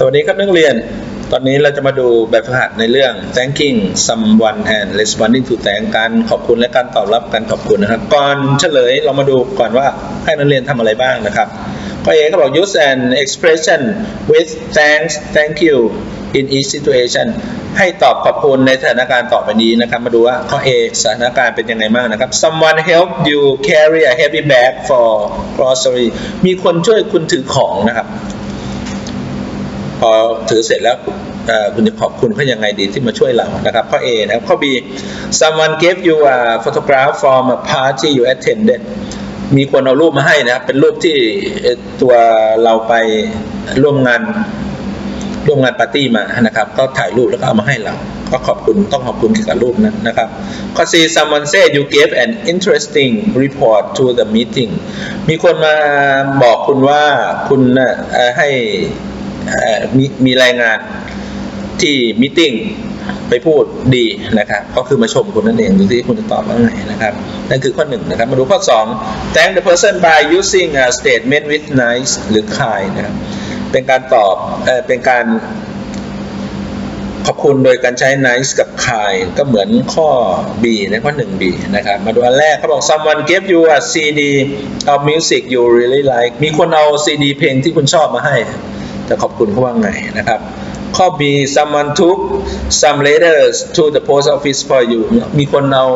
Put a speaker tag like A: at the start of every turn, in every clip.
A: สวัสดีครับนักเรียน ตอนนี้เราจะมาดูแบบฝึกหัดในเรื่อง thanking someone and responding to thank การขอบคุณและการตอบรับการขอบคุณนะครับ ก่อนเฉลยเรามาดูก่อนว่าให้นักเรียนทำอะไรบ้างนะครับข้อ A เขาบอก use an expression with thanks thank you in each situation ให้ตอบขอบคุณในสถานการณ์ต่อไปนี้นะครับ มาดูว่าข้อ A สถานการณ์เป็นยังไงบ้างนะครับ someone help you carry a heavy bag for grocery มีคนช่วยคุณถือของนะครับ พอถือเสร็จแล้วคุณจะขอบคุณเขายังไงดีที่มาช่วยเรานะครับข้อ A นะครับข้อ B someone gave you a photograph from a party you attended มีคนเอารูปมาให้นะครับ เป็นรูปที่ตัวเราไปร่วมงานร่วมงานปาร์ตี้มานะครับ ก็ถ่ายรูปแล้วก็เอามาให้เรา ก็ขอบคุณต้องขอบคุณเกี่ยวกับรูปนั้นนะครับข้อ C someone said you gave an interesting report to the meeting มีคนมาบอกคุณว่าคุณให้ มีมีรายงานที่มิ팅ไปพูดดีนะครับก็คือมาชมคุณนั่นเองดูที่คุณจะตอบว่าไงนะครับนั่นคือข้อหนึ่งนะครับมาดูข้อ2 thank the person by using a statement with nice หรือ kind นะครับเป็นการตอบเออเป็นการขอบคุณโดยการใช้ nice กับ kind ก็เหมือนข้อ B ในข้อ 1B นะครับ มาดูอันแรกเขาบอก someone gave you a CD of music you really like มีคนเอา CD เพลงที่คุณชอบมาให้ จะขอบคุณเขาว่าไงนะครับข้อ B someone took some letters to the post office for you มีคนเอา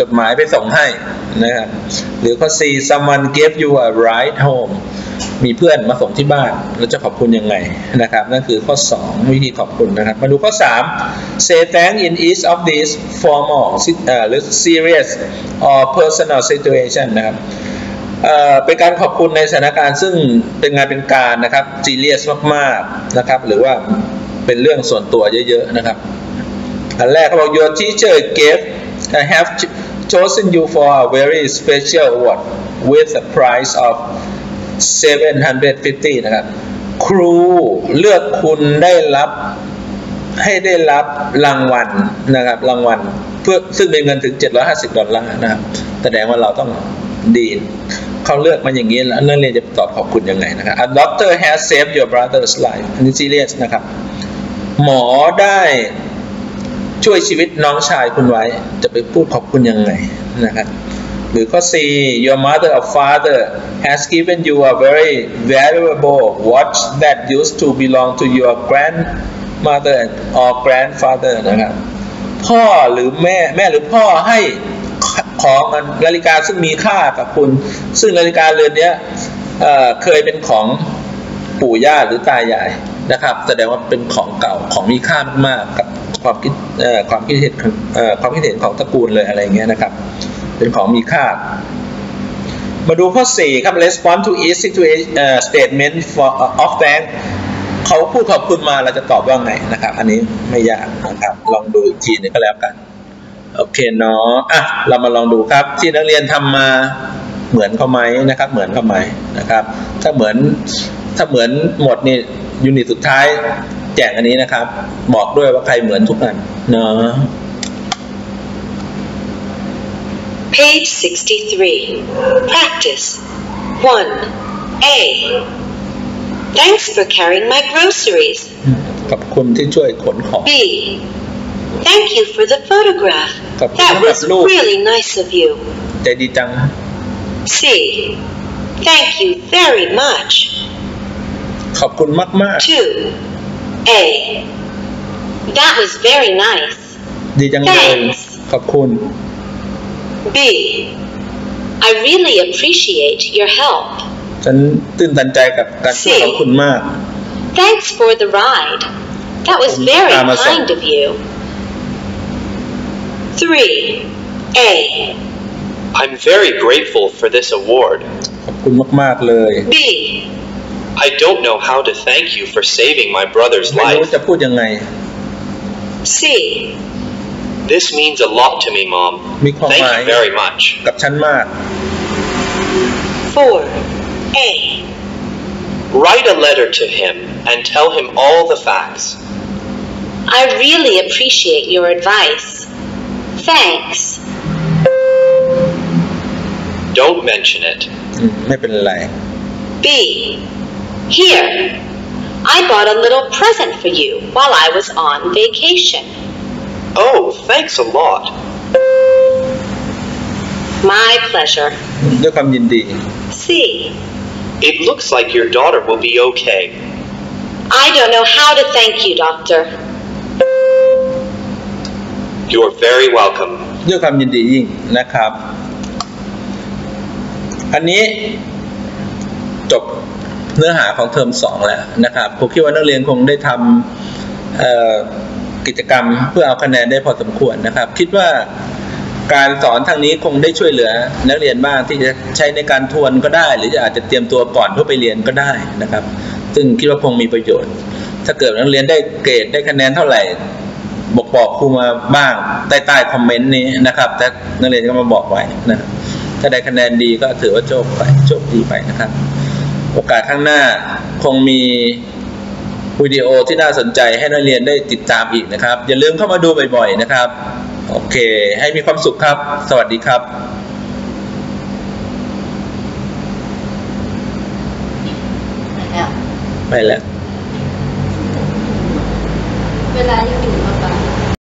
A: จดหมายไปส่งให้นะครับหรือข้อ C someone gave you a ride home มีเพื่อนมาส่งที่บ้านเราจะขอบคุณยังไงนะครับนั่นคือข้อ 2 วิธีขอบคุณนะครับ มาดูข้อ 3 say thank in each of these formal หรือ serious or personal situation นะครับ เป็นการขอบคุณในสถานการณ์ซึ่งเป็นงานเป็นการนะครับ serious มากๆนะครับ หรือว่าเป็นเรื่องส่วนตัวเยอะๆนะครับ อันแรกเขาบอก your teacher gave I have chosen you for a very special award with a price of 750นะครับ ครูเลือกคุณได้รับให้ได้รับรางวัลนะครับ รางวัลเพื่อซึ่งเป็นเงินถึง 750 ดอลลาร์นะครับ แสดงว่าเราต้องดี เขาเลือกมาอย่างนี้แล้วนักเรียนจะตอบขอบคุณยังไงนะครับ A doctor has saved your brother's life อันนี้ serious นะครับ หมอได้ช่วยชีวิตน้องชายคุณไว้ จะไปพูดขอบคุณยังไงนะครับ หรือข้อ C your mother or father has given you a very valuable watch that used to belong to your grandmother or grandfather นะครับ พ่อหรือแม่แม่หรือพ่อให้ ของนาฬิกาซึ่งมีค่ากับคุณ ซึ่งนาฬิกาเรือนนี้เเคยเป็นของปู่ย่าหรือตายายนะครับ แสดงว่าเป็นของเก่าของมีค่ามากๆกับความคิดความคิดเห็นความคิดเห็นของตระกูลเลยอะไรเงี้ยนะครับ เป็นของมีค่า มาดูข้อ 4 ครับ respond to each situation statement for of thank เขาพูดขอบคุณมาเราจะตอบว่าไงนะครับ อันนี้ไม่ยากนะครับ ลองดูอีกทีนึงก็แล้วกัน โอเคเนาะอะเรามาลองดูครับ ที่นักเรียนทำมาเหมือนเขาไหมนะครับ เหมือนเขาไหมนะครับ ถ้าเหมือนถ้าเหมือนหมดนี่ยูนิตสุดท้ายแจกอันนี้นะครับ บอกด้วยว่าใครเหมือนทุกอันเนาะ
B: Page 63. Practice. 1. A. Thanks for carrying my groceries.
A: ขอบคุณที่ช่วยขนของ
B: B. Thank you for the photograph. That was really nice of you.
A: ใจดีจัง
B: C. Thank you very much.
A: ขอบคุณมาก
B: 2. A. That was very nice.
A: ๆ ดีจังเลย
B: Thanks.
A: ขอบคุณ
B: B. I really appreciate your help.
A: ฉันตื่นตันใจกับการช่วยของคุณมาก
B: Thanks for the ride. That was very
A: Amazon.
B: kind of you. 3. A.
C: I'm very grateful for this award.
A: ขอบคุณมาก ๆ เลย
B: B.
C: I don't know how to thank you for saving my brother's
A: ไม่รู้
C: life.
A: จะพูดยังไง
B: C.
C: This means a lot to me, Mom.
A: มีความ
C: Thank
A: หมาย
C: you very much.
A: กับฉันมาก
B: 4. A.
C: Write a letter to him and tell him all the facts.
B: I really appreciate your advice. Thanks.
C: Don't mention it.
A: อืมไม่เป็นไร
B: B. Here. I bought a little present for you while I was on vacation.
C: Oh, thanks a lot.
B: My pleasure.
A: ด้วยความยินดี
B: C.
C: It looks like your daughter will be okay.
B: I don't know how to thank you, Doctor.
C: You're very welcome.
A: ด้วยความยินดียิ่งนะครับ อันนี้จบเนื้อหาของเทอมสองแล้วนะครับผมคิดว่านักเรียนคงได้ทำกิจกรรมเพื่อเอาคะแนนได้พอสมควรนะครับ คิดว่าการสอนทางนี้คงได้ช่วยเหลือ นักเรียนบ้างที่จะใช้ในการทวนก็ได้ หรือจะอาจจะเตรียมตัวก่อนเพื่อไปเรียนก็ได้นะครับ ซึ่งคิดว่าคงมีประโยชน์ ถ้าเกิดนักเรียนได้เกรดได้คะแนนเท่าไหร่ บอกบอกครูมาบ้างใต้ใต้คอมเมนต์นี้นะครับ แต่นักเรียนก็มาบอกไว้นะครับถ้าได้คะแนนดีก็ถือว่าโชคไปโชคดีไปนะครับ โอกาสข้างหน้าคงมีวิดีโอที่น่าสนใจให้นักเรียนได้ติดตามอีกนะครับ อย่าลืมเข้ามาดูบ่อยๆนะครับ โอเค ให้มีความสุขครับ สวัสดีครับ
D: แล้ว
A: ไปแล้ว
D: เวลายังอยู่กับ